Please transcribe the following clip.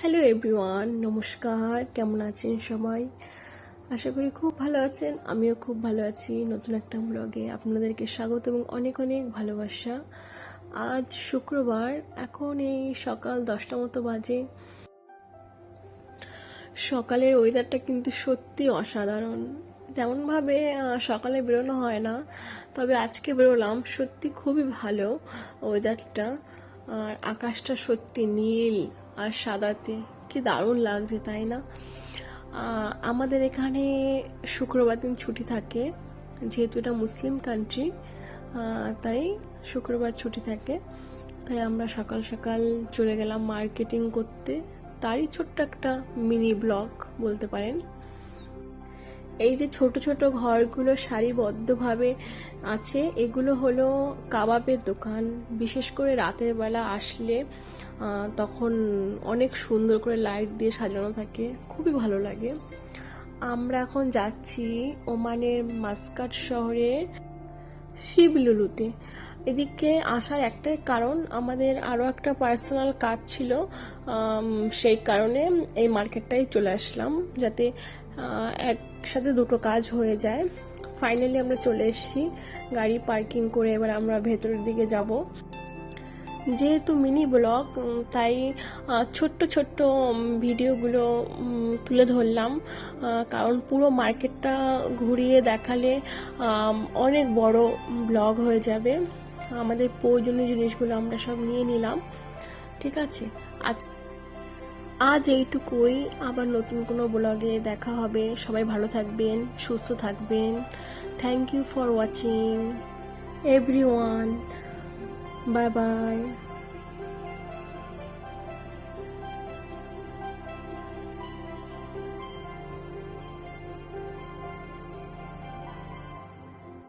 Hello everyone, নমস্কার। কেমন আছেন সবাই? আশা করি খুব ভালো আছেন। আমিও খুব ভালো আছি নতুন একটা ব্লগে। আপনাদেরকে স্বাগত এবং অনেক অনেক ভালোবাসা। আজ শুক্রবার, এখন এই সকাল দশটা মতো বাজে। সকালের ওয়েদারটা কিন্তু সত্যি অসাধারণ। তেমনভাবে সকালে বেরোনো হয় না। তবে আজকে বেরোলাম, সত্যি খুবই ভালো ওয়েদারটা আর আকাশটা সত্যি নীল। আর সাদাতে। কি দারুণ লাগছে, তাই না? আমাদের এখানে শুক্রবার দিন ছুটি থাকে, যেহেতু এটা মুসলিম কান্ট্রি তাই শুক্রবার ছুটি থাকে। তাই আমরা সকাল সকাল চলে গেলাম মার্কেটিং করতে। তারই ছোট্ট একটা মিনি ব্লগ বলতে পারেন। এই যে ছোট ছোট ঘরগুলো সারিবদ্ধভাবে আছে, এগুলো হলো কাবাবের দোকান। বিশেষ করে রাতের বেলা আসলে তখন অনেক সুন্দর করে লাইট দিয়ে সাজানো থাকে। খুবই ভালো লাগে। আমরা এখন যাচ্ছি ওমানের মাস্কাট শহরের শিবলুলুতে। এদিকে আসার একটাই কারণ, আমাদের আরও একটা পার্সোনাল কাজ ছিল সেই কারণে এই মার্কেটটাই চলে আসলাম, যাতে একসাথে দুটো কাজ হয়ে যায়। ফাইনালি আমরা চলে এসেছি, গাড়ি পার্কিং করে এবার আমরা ভেতরের দিকে যাব। যেহেতু মিনি ব্লগ তাই ছোট্ট ছোট্ট ভিডিওগুলো তুলে ধরলাম কারণ পুরো মার্কেটটা ঘুরিয়ে দেখালে অনেক বড় ব্লগ হয়ে যাবে। আমাদের প্রয়োজনীয় জিনিসগুলো আমরা সব নিয়ে নিলাম। ঠিক আছে? আজ আজ এইটুকুই। আবার নতুন কোনো ব্লগে দেখা হবে। সবাই ভালো থাকবেন, সুস্থ থাকবেন। Thank you for watching everyone bye bye